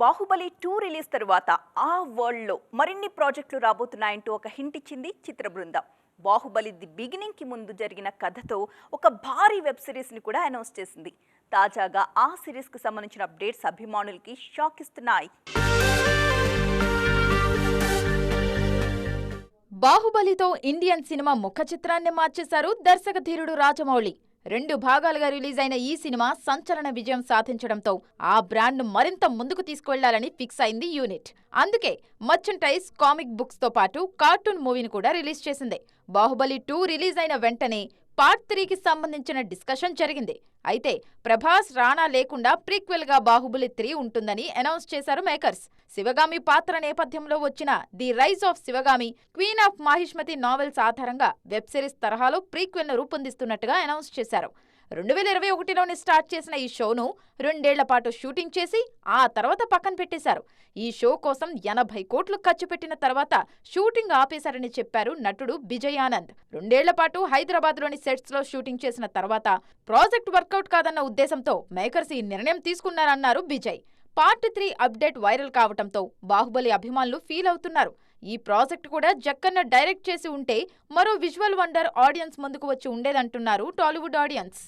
Baahubali two release తరువాత ఆ వరల్డ్లో మరిన్ని ప్రాజెక్టులు రాబోతున్నాయంటూ ఒక హింట్ ఇచ్చింది చిత్ర బృందం. బాహుబలి ది బిగినింగ్కి ముందు జరిగిన కథతో ఒక భారీ వెబ్ సిరీస్ని కూడా అనౌన్స్ చేసింది. తాజాగా ఆ సిరీస్కు సంబంధించిన అప్డేట్స్ అభిమానులకి షాక్ ఇస్తున్నాయి. బాహుబలితో ఇండియన్ సినిమా ముఖ చిత్రాన్ని మార్చేశారు దర్శక ధీరుడు రాజమౌళి. రెండు భాగాలుగా రిలీజ్ అయిన ఈ సినిమా సంచలన విజయం సాధించడంతో ఆ బ్రాండ్ను మరింత ముందుకు తీసుకువెళ్ళాలని ఫిక్స్ అయింది యూనిట్. అందుకే మర్చెంటైజ్ కామిక్ బుక్స్తో పాటు కార్టూన్ మూవీని కూడా రిలీజ్ చేసింది. బాహుబలి టూ రిలీజ్ అయిన వెంటనే పార్ట్ త్రీకి సంబంధించిన డిస్కషన్ జరిగింది. అయితే ప్రభాస్ రాణా లేకుండా ప్రీక్వెల్గా బాహుబలి త్రీ ఉంటుందని అనౌన్స్ చేశారు మేకర్స్. శివగామి పాత్ర నేపథ్యంలో వచ్చిన the rise of Sivagami queen of Mahishmati novels ఆధారంగా వెబ్ సిరీస్ తరహాలో ప్రీక్వెల్ను రూపొందిస్తున్నట్టుగా అనౌన్స్ చేశారు. రెండు వేల ఇరవై ఒకటిలోనే స్టార్ట్ చేసిన ఈ షోను రెండేళ్ళ పాటు షూటింగ్ చేసి ఆ తర్వాత పక్కన పెట్టేశారు. ఈ షో కోసం ఎనభై కోట్లు ఖర్చు పెట్టిన తర్వాత షూటింగ్ ఆపేశారని చెప్పారు నటుడు విజయ్ ఆనంద్ రెండేళ్ళ పాటు హైదరాబాద్లోని సెట్స్లో షూటింగ్ చేసిన తర్వాత ప్రాజెక్ట్ వర్కౌట్ కాదన్న ఉద్దేశంతో మేకర్స్ ఈ నిర్ణయం తీసుకున్నారన్నారు Vijay part three update viral కావటంతో బాహుబలి అభిమానులు ఫీల్ అవుతున్నారు. ఈ ప్రాజెక్ట్ కూడా జక్కన్న డైరెక్ట్ చేసి ఉంటే మరో విజువల్ వండర్ ఆడియన్స్ ముందుకు వచ్చి ఉండేదంటున్నారు టాలీవుడ్ ఆడియన్స్.